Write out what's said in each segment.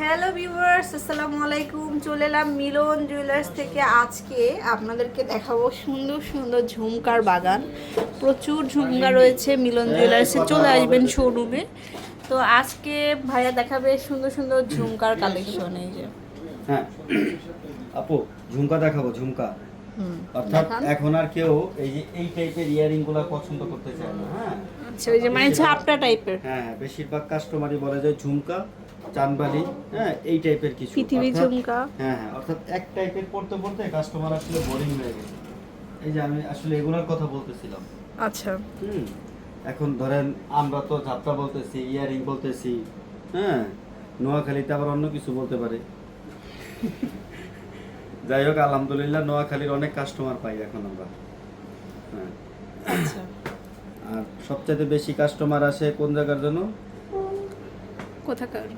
Hello viewers আসসালামু আলাইকুম। চলে এলাম মিলন জুয়েলার্স থেকে। আজকে আপনাদেরকে দেখাবো সুন্দর সুন্দর ঝুমকার বাগান। প্রচুর ঝুমকা রয়েছে মিলন জুয়েলার্সে। চলে আসবেন শোরুমে। তো আজকে ভাইয়া দেখাবে সুন্দর সুন্দর ঝুমকার কালেকশন এই যে। হ্যাঁ। আপু ঝুমকা দেখাবো ঝুমকা। অর্থাৎ এখন আর কেউ এই যে এই টাইপের ইয়ারিংগুলা পছন্দ করতে চায় না হ্যাঁ? আচ্ছা ওই যে মানে ঝাপটা টাইপের হ্যাঁ হ্যাঁ, বেশিরভাগ কাস্টমারই বলে যে ঝুমকা চানবালি হ্যাঁ এই টাইপের কিছু পৃথিবী ঝুমকা। হ্যাঁ হ্যাঁ অর্থাৎ এক টাইপের পড়তে পড়তে কাস্টমার আসলে বোরিং হয়ে গেছে। এই যে আমি আসলে এগুলোর কথা বলতেছিলাম। আচ্ছা। হুম এখন ধরেন আমরা তো যাত্রা বলতেছি ইয়ারিং বলতেছি হ্যাঁ নোয়াখালীতে আবার অন্য কিছু বলতে পারে। যাই হোক আলহামদুলিল্লাহ নোয়াখালীর অনেক কাস্টমার পাই এখন আমরা। হ্যাঁ। আচ্ছা। আর সবচাইতে বেশি কাস্টমার আসে কোন জায়গার জন্য? কোথাকার?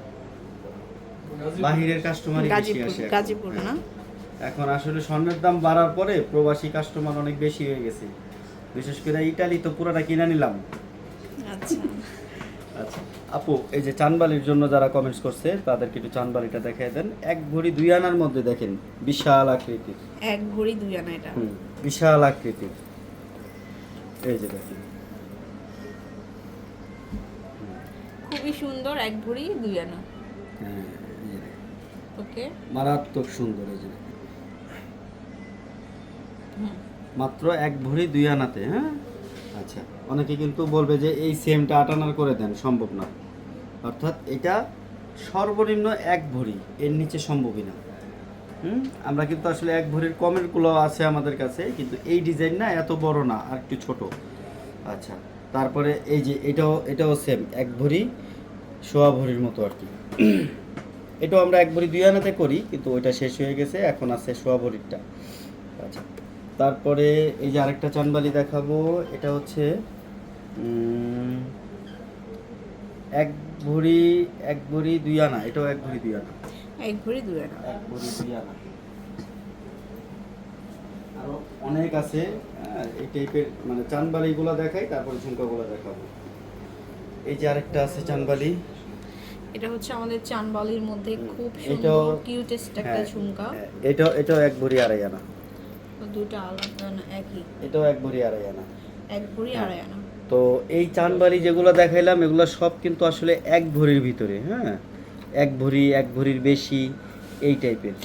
বাহিরের কাস্টমার বেশি গাজীপুর আসে এখন। গাজীপুর না? এখন আসলে স্বর্ণের দাম বাড়ার পরে প্রবাসী কাস্টমার অনেক বেশি হয়ে গেছে। বিশেষ করে ইটালি তো পুরাটা কিনে নিলাম। আচ্ছা। আচ্ছা। আপু এই যে চানবালির জন্য যারা কমেন্টস করছে তাদেরকে একটু চানবালিটা দেখাই দেন। এক ভরি দুই আনার মধ্যে দেখেন বিশাল আকৃতির। এক ভরি দুই আনা এটা। হুম, বিশাল আকৃতির। এই যে দেখেন। খুবই সুন্দর এক ভরি দুই আনা। হ্যাঁ। ওকে? মারাত্মক সুন্দর এই যে মাত্র এক ভরি দুই আনাতে হ্যাঁ? আচ্ছা অনেকে কিন্তু বলবে যে এই সেমটা আট আনার করে দেন সম্ভব না। অর্থাৎ এটা সর্বনিম্ন এক ভরি এর নিচে সম্ভবই না। হুম? আমরা কিন্তু আসলে এক ভরির কমেরগুলো আছে আমাদের কাছে কিন্তু এই ডিজাইন না এত বড় না আর একটু ছোট। আচ্ছা তারপরে এই যে এটাও এটাও সেম এক ভরি সোয়া ভরির মতো আর কি। এটাও আমরা এক ভরি দুই আনাতে করি কিন্তু ওইটা শেষ হয়ে গেছে এখন আছে সোয়া ভরিরটা আচ্ছা তারপরে এই যে আরেকটা চানবালি দেখাবো এটা হচ্ছে এক ভরি এক ভরি দুই আনা এটাও এক ভরি দুই আনা। এক ভরি দুই আনা। এক ভরি দুই আনা। আরও অনেক আছে হ্যাঁ, এই টাইপের মানে চানবালিগুলো দেখাই তারপরে ঝুমকাগুলো দেখাবো। এই যে আরেকটা আছে চানবালি এটা হচ্ছে আমাদের চানবালির মধ্যে খুব সুন্দর কিউটেস্ট একটা হ্যাঁ, ঝুমকা। হ্যাঁ, এটাও এটাও এক ভরি আড়াই আনা। দুটো আলাদা না একই? এটাও এক ভরি আড়াই আনা। এক ভরি হ্যাঁ। আড়াই আনা। তো এই চানবাড়ি যেগুলো দেখাইলাম এগুলো সব কিন্তু আসলে এক ভরির ভিতরে হ্যাঁ? এক ভরি এক ভরির বেশি এই টাইপের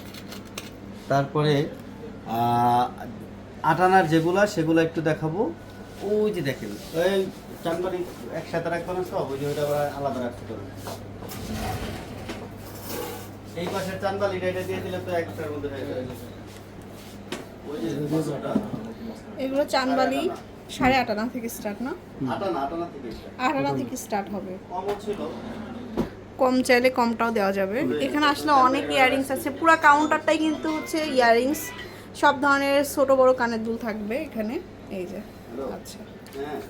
তারপরে আটানার যেগুলা সেগুলো একটু দেখাবো। ওই যে দেখেন ওই একসাথে রাখব না সব ওই যে ওইটা আবার আলাদা রাখতে হবে। এই চানবালিটা এটা দিয়ে দিলে তো একটার মধ্যে হয়ে যাবে। ওই যে এগুলো চানবালি সাড়ে আট আনা থেকে স্টার্ট না? আট আনা থেকে স্টার্ট হবে। কম চাইলে কমটাও দেওয়া যাবে। এখানে আসলে অনেক ইয়ারিংস আছে। পুরো কাউন্টারটাই কিন্তু হচ্ছে ইয়ারিংস সব ধরনের ছোট বড় কানের দুল থাকবে এখানে। এই যে। আচ্ছা। হ্যাঁ।